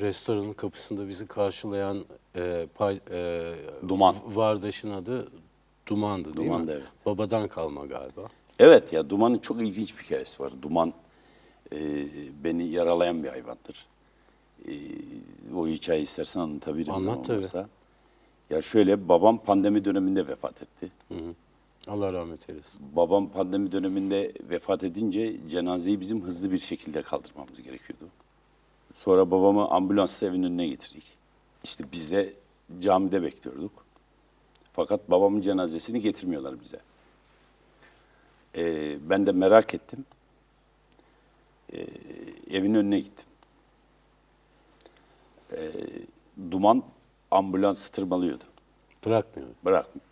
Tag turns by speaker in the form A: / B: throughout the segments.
A: restoranın kapısında bizi karşılayan e, pay, e,
B: Duman.
A: Vardaş'ın adı Duman'dı değil
B: Duman'dı,
A: mi?
B: evet.
A: Babadan kalma galiba.
B: Evet ya dumanın çok ilginç bir hikayesi var. Duman e, beni yaralayan bir hayvandır. E, o hikayeyi istersen anlatabilirim.
A: Anlat tabii.
B: Ya şöyle babam pandemi döneminde vefat etti.
A: Allah rahmet eylesin.
B: Babam pandemi döneminde vefat edince cenazeyi bizim hızlı bir şekilde kaldırmamız gerekiyordu. Sonra babamı ambulansla evin önüne getirdik. İşte biz de camide bekliyorduk. Fakat babamın cenazesini getirmiyorlar bize. Ee, ben de merak ettim. Ee, evin önüne gittim. Ee, duman ambulansı tırmalıyordu.
A: Bırakmıyor.
B: Bırakmadı.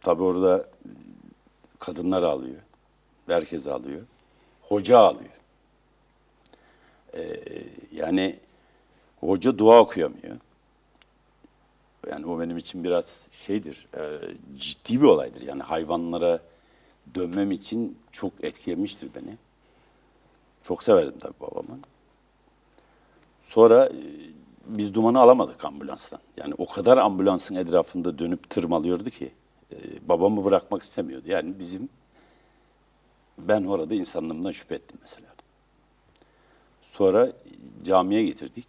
B: Tabii orada kadınlar ağlıyor. Herkes ağlıyor. Hoca ağlıyor. Ee, yani hoca dua okuyamıyor. Yani o benim için biraz şeydir, e, ciddi bir olaydır. Yani hayvanlara dönmem için çok etkilemiştir beni. Çok severdim tabii babamı. Sonra e, biz dumanı alamadık ambulanstan. Yani o kadar ambulansın etrafında dönüp tırmalıyordu ki e, babamı bırakmak istemiyordu. Yani bizim ben orada insanlığımdan şüphe ettim mesela. Sonra camiye getirdik.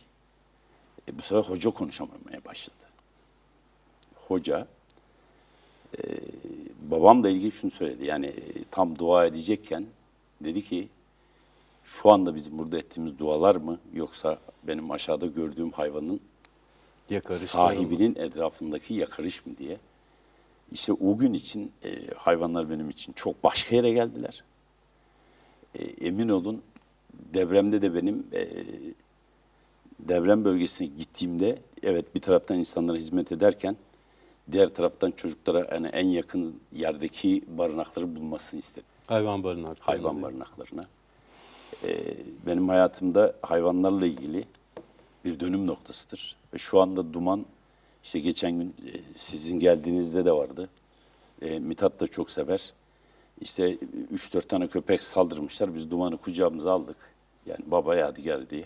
B: E, bu sefer hoca konuşamamaya başladı. Hoca e, babamla ilgili şunu söyledi. Yani e, tam dua edecekken dedi ki şu anda bizim burada ettiğimiz dualar mı yoksa benim aşağıda gördüğüm hayvanın
A: Yakarışlar ama.
B: sahibinin etrafındaki yakarış mı diye. İşte o gün için e, hayvanlar benim için çok başka yere geldiler. E, emin olun depremde de benim e, deprem bölgesine gittiğimde evet bir taraftan insanlara hizmet ederken diğer taraftan çocuklara yani en yakın yerdeki barınakları bulmasını istedim
A: Hayvan barınakları.
B: hayvan barınaklarına. Ee, benim hayatımda hayvanlarla ilgili bir dönüm noktasıdır. Ve şu anda Duman, işte geçen gün e, sizin geldiğinizde de vardı. E, Mithat da çok sever. İşte 3-4 tane köpek saldırmışlar. Biz Duman'ı kucağımıza aldık. Yani baba yadigar diye.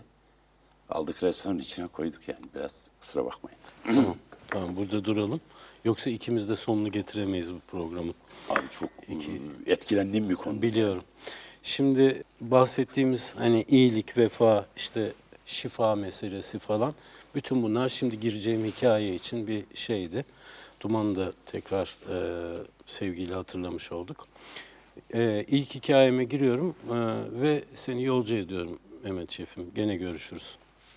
B: Aldık restoranın içine koyduk yani. Biraz kusura bakmayın.
A: Tamam. Tamam burada duralım. Yoksa ikimiz de sonunu getiremeyiz bu programın.
B: Abi çok e, etkilendiğim bir konu.
A: Biliyorum. Şimdi bahsettiğimiz hani iyilik, vefa, işte şifa meselesi falan bütün bunlar şimdi gireceğim hikaye için bir şeydi. Duman'ı da tekrar e, sevgiyle hatırlamış olduk. E, ilk hikayeme giriyorum e, ve seni yolcu ediyorum Mehmet Şef'im. Gene görüşürüz.